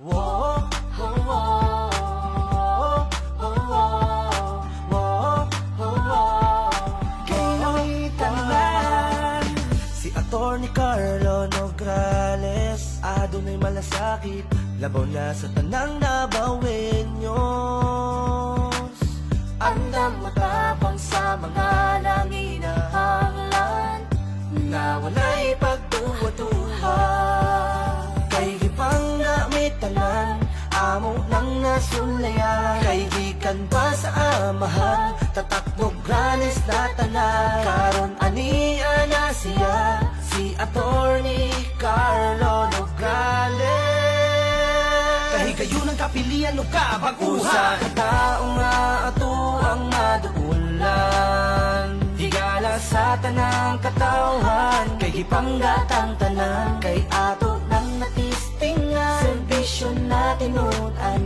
Whoa, man Si Atty. Carlo Nograles. Adunay malasakit. Labaw na sa tanang nabawin nyos Andam matapang sa mga nanginahanglan Na wala'y pagtuwa-tuwa Amo nang nasulayan Kay gikan pa sa amahan Tatakbog granis na tanan Karon ani ana siya Si Attorney Carlo Nograles Kahigayon ang kapilian o kabaguhan Usa ka tao nga ato ang maduulan. Higala sa tanang katawhan Kay gipanggatang tanan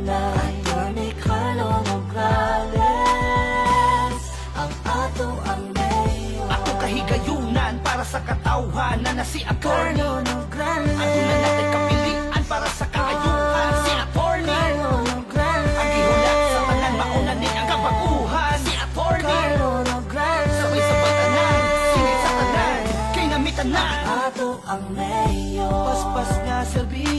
na Attorney Carlo Nograles Ang ato ang mayor. Ako kahigayunan para sa katawhan na na si attorney. Carlo Nograles Ako na natin kapilian para sa kaayuhan. Si attorney. Carlo Nograles Ang gihulat sa tanan mauna ni ang kabaguhan. Si attorney. Carlo Nograles Sabay sa batanan, singit sa tanan, kay namitanan Ato ang mayor. Paspas nga serbi